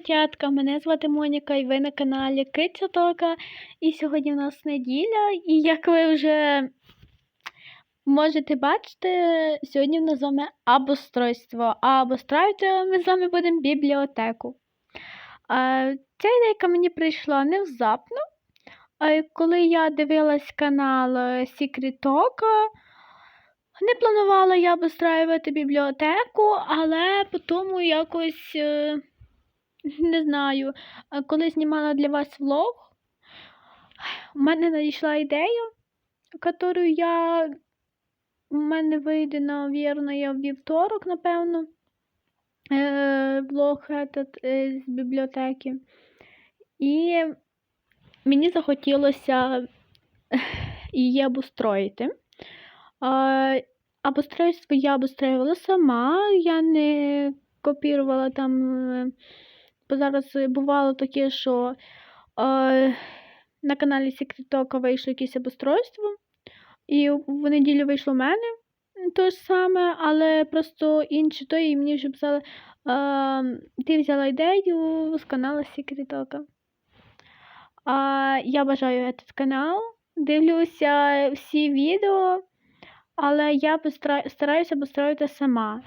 котятка! Мене звати Моніка і ви на каналі Киця Тока. І сьогодні в нас неділя, і як ви вже можете бачити, сьогодні в нас з вами обустройство. А обустроювати ми з вами будемо бібліотеку. Ця ідейка мені прийшла невзапно. Коли я дивилась канал е, Secret Toka, не планувала я обустраювати бібліотеку, але потім якось. е, не знаю, коли знімала для вас влог, у мене надійшла ідея, яку я у мене вийде, навірно, в вівторок, напевно, е, влог этот, е, з бібліотеки. І мені захотілося її обустроїти. Обустройство я обустроювала сама, я не копірувала там. Е, Бо зараз е, бувало таке, що е, на каналі Секретока вийшло якесь обустройство, і в неділю вийшло в мене те ж саме, але просто інші то, і мені вже писали, е, ти взяла ідею з каналу Секретока. А, я бажаю этот канал, дивлюся всі відео, але я стараюся обустроїти сама.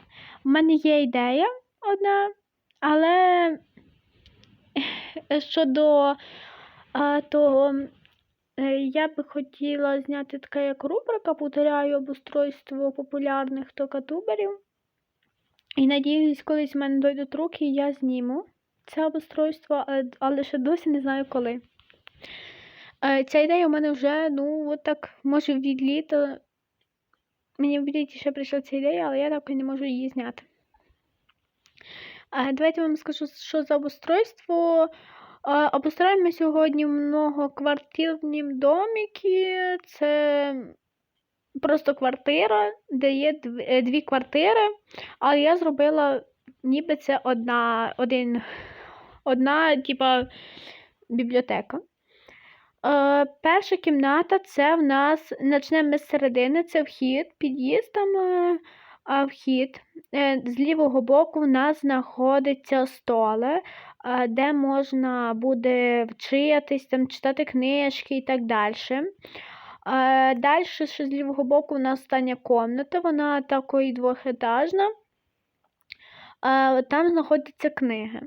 У мене є ідея одна, але щодо а, того, е, я би хотіла зняти така як рубрика повторяю обустройство популярних токатуберів. І надіюсь, колись в мене дойдуть руки, я зніму це обустройство, але, але ще досі не знаю коли. Е, Ця ідея у мене вже, ну, от так, може, від літа. Мені в літі ще прийшла ця ідея, але я так і не можу її зняти. Давайте вам скажу, що за обустройство. Обустроїмо сьогодні многоквартирні домики. Це просто квартира, де є е, дві квартири, але я зробила ніби це одна, один, одна типа, бібліотека. Перша кімната це в нас, почнемо з середини, це вхід, під'їзд вхід. Е, з лівого боку в нас знаходиться столе, де можна буде вчитись, там, читати книжки і так далі. Далі, ще з лівого боку, у нас остання комната, вона такої двохетажна. Там знаходяться книги.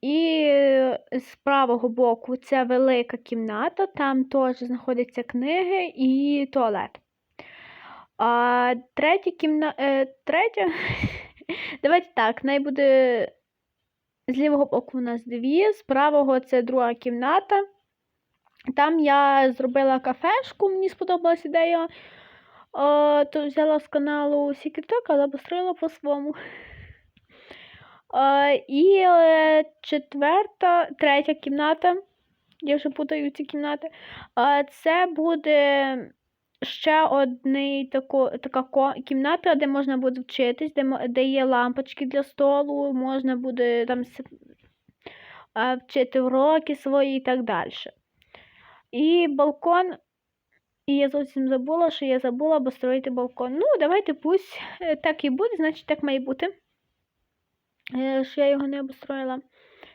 І з правого боку це велика кімната, там теж знаходяться книги і туалет. А третя кімната. Е, третя. Давайте так, най буде з лівого боку у нас дві, з правого це друга кімната. Там я зробила кафешку, мені сподобалась ідея. Е, то взяла з каналу Talk, але построїла по-своєму. І е, четверта, третя кімната. Я вже путаю ці кімнати. Це буде ще одна така кімната, де можна буде вчитись, де, де є лампочки для столу, можна буде там вчити уроки свої і так далі. І балкон. І я зовсім забула, що я забула обустроїти балкон. Ну, давайте пусть е, так і буде, значить так має бути. Е, Що я його не обустроїла.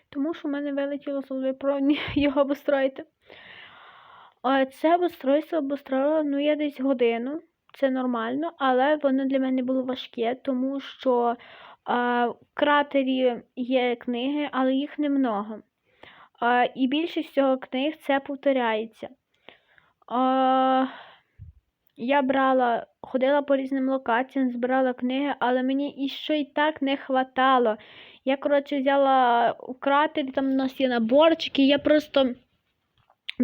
Тому що в мене вилетіло з про його обустроїти. Це обустройство обустроїла, ну, я десь годину. Це нормально, але воно для мене було важке, тому що е, в кратері є книги, але їх немного. Е, і більшість всього книг це повторяється. Е, я брала, ходила по різним локаціям, збирала книги, але мені і що і так не хватало. Я, коротше, взяла у кратері, там у нас є наборчики, я просто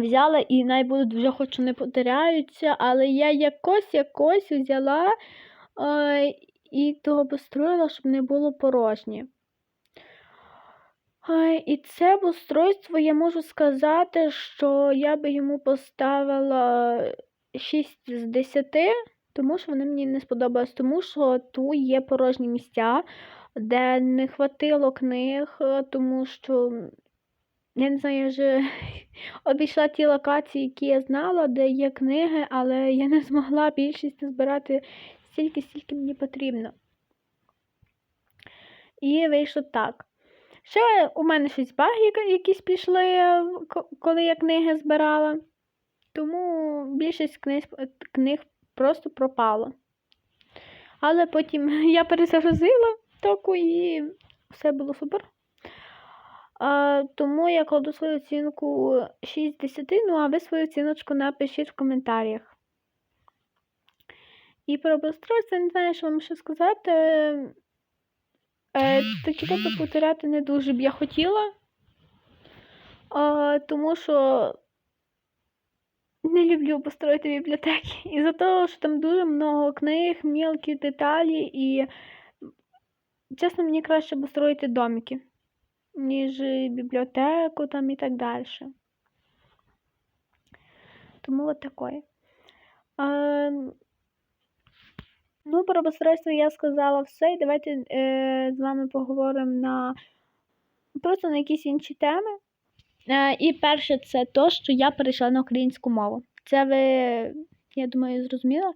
взяла і най будуть вже хоч не потеряються, але я якось якось взяла е, і того построїла, щоб не було порожнє. Е, і це обустройство я можу сказати, що я би йому поставила 6 з 10, тому що вони мені не сподобались, тому що тут є порожні місця, де не хватило книг, тому що я не знаю, я вже обійшла ті локації, які я знала, де є книги, але я не змогла більшість збирати стільки, скільки мені потрібно. І вийшло так. Ще у мене щось баги якісь пішли, коли я книги збирала. Тому більшість книг, книг просто пропало. Але потім я перезагрузила току і все було супер. А, тому я кладу свою оцінку 6 з 10, ну а ви свою оціночку напишіть в коментарях. І про обустройство не знаю, що вам ще сказати. Е, такі типи повторяти не дуже б я хотіла. А, тому що не люблю обустроїти бібліотеки. Із-за того, що там дуже много книг, мілкі деталі, і чесно, мені краще обустроїти домики, ніж бібліотеку там і так далі. Тому от таке. Ем, Ну, про обустройство я сказала все. І давайте е, з вами поговоримо на просто на якісь інші теми. Е, і перше, це то, що я перейшла на українську мову. Це ви, я думаю, зрозуміли.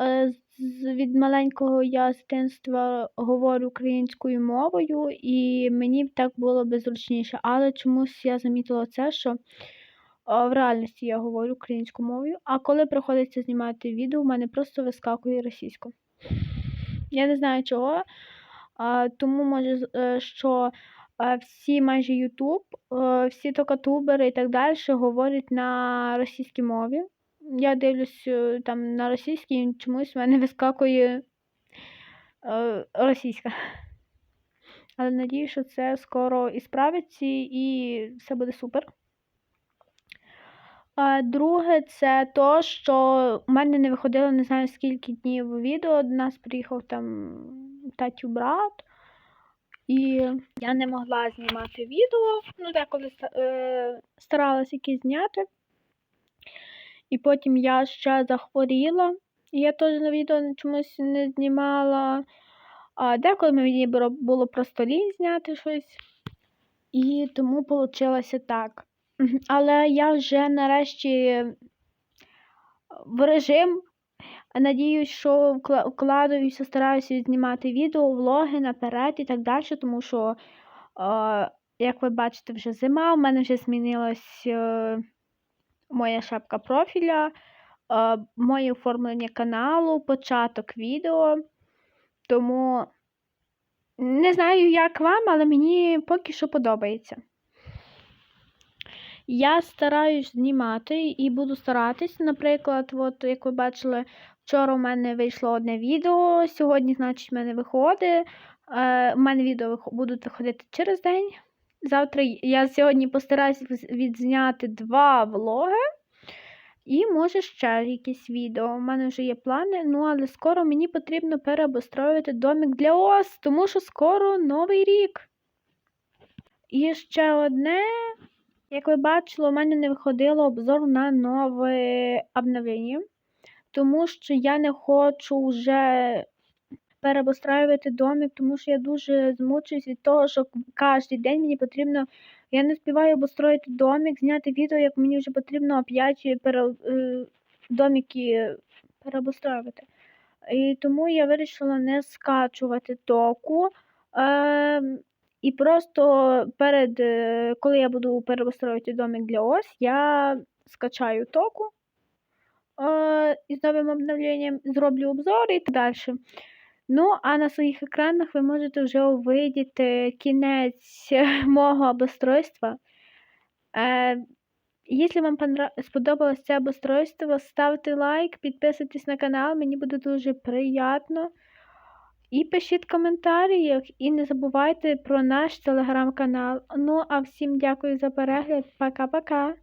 Е, від маленького я з дитинства говорю українською мовою, і мені так було би зручніше. Але чомусь я замітила це, що в реальності я говорю українською мовою, а коли приходиться знімати відео, у мене просто вискакує російською. Я не знаю чого. Тому може, е, що е, всі майже Ютуб, е, всі токатубери і так далі говорять на російській мові. Я дивлюсь е, там на російській, і чомусь в мене вискакує е, російська. Але надію, що це скоро і справиться, і все буде супер. Друге, це то, що у мене не виходило не знаю скільки днів відео. До нас приїхав там татю брат, і я не могла знімати відео. Ну, деколи е, старалась якісь зняти. І потім я ще захворіла. Я теж на відео чомусь не знімала. А деколи мені було- просто лінь зняти щось. І тому вийшло так. Але я вже нарешті в режим. Надіюсь, що вкладаюся, стараюся знімати відео, влоги наперед і так далі, тому що, як ви бачите, вже зима, у мене вже змінилась е, моя шапка профіля, е, моє оформлення каналу, початок відео. Тому не знаю, як вам, але мені поки що подобається. Я стараюсь знімати і буду старатись. Наприклад, от як ви бачили, вчора у мене вийшло одне відео, сьогодні, значить, в мене виходить. Е, у мене відео будуть виходити через день. Завтра я сьогодні постараюсь відзняти два влоги. І може ще якісь відео. У мене вже є плани, ну але скоро мені потрібно переобустроювати домик для ос, тому що скоро новий рік. І ще одне, як ви бачили, у мене не виходило обзор на нове обновлення, тому що я не хочу вже переобустраювати домик, тому що я дуже змучуюсь від того, що кожен день мені потрібно. Я не співаю обустроїти домик, зняти відео, як мені вже потрібно оп'ять пере, е, домики переобустроювати. І тому я вирішила не скачувати току. Е, і просто перед, е, коли я буду переобустроювати домик для ось, я скачаю току е, із новим обновленням, зроблю обзор і так далі. Ну, а на своїх екранах ви можете вже увидіти кінець мого обустройства. Е, Якщо вам сподобалось це обустройство, ставте лайк, підписуйтесь на канал, мені буде дуже приємно. І пишіть в коментарях, і не забувайте про наш телеграм-канал. Ну, а всім дякую за перегляд. Пока-пока.